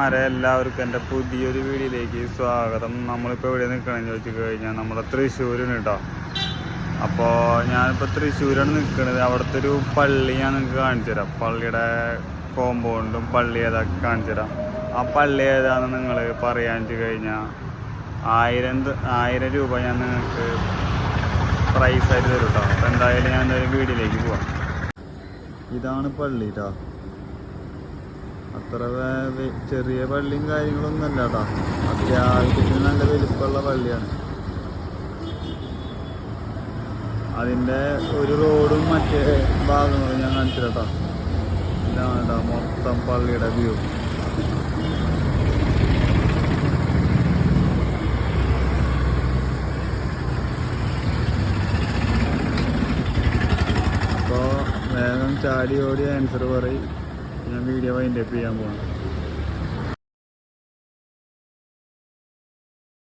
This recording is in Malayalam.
ചേട്ടന്മാരെ എല്ലാവർക്കും എന്റെ പുതിയൊരു വീഡിയോയിലേക്ക് സ്വാഗതം. നമ്മളിപ്പോൾ എവിടെ നിൽക്കണമെന്ന് ചോദിച്ചു കഴിഞ്ഞാൽ നമ്മുടെ തൃശ്ശൂരിന് കേട്ടോ. അപ്പോൾ ഞാനിപ്പോൾ തൃശ്ശൂരാണ് നിൽക്കുന്നത് അവിടുത്തെ ഒരു പള്ളി ഞാൻ നിങ്ങൾക്ക് കാണിച്ചു തരാം. പള്ളിയുടെ കോമ്പൗണ്ടും പള്ളി ഏതാക്കി കാണിച്ചു തരാം. ആ പള്ളി ഏതാണെന്ന് നിങ്ങൾ പറയാൻ കഴിഞ്ഞാൽ ആയിരം ആയിരം രൂപ ഞാൻ നിങ്ങൾക്ക് പ്രൈസായിട്ട് തരും കേട്ടോ. അപ്പോൾ എന്തായാലും ഞാൻ എന്തായാലും വീഡിയോയിലേക്ക് പോവാം. ഇതാണ് പള്ളി കേട്ടോ അത്ര ചെറിയ പള്ളിയും കാര്യങ്ങളൊന്നും അല്ല കേട്ടോ അത്യാവശ്യത്തിന് നല്ല വലിപ്പമുള്ള പള്ളിയാണ്. അതിന്റെ ഒരു റോഡും മറ്റേ ഭാഗങ്ങളും ഞാൻ കാണിച്ചു മൊത്തം പള്ളിയുടെ വ്യൂ. അപ്പോൾ വേഗം ചാടി ഓടി ആൻസർ പറയും. ഞാൻ വീഡിയോ വൈൻഡപ്പ് ചെയ്യാൻ പോകണം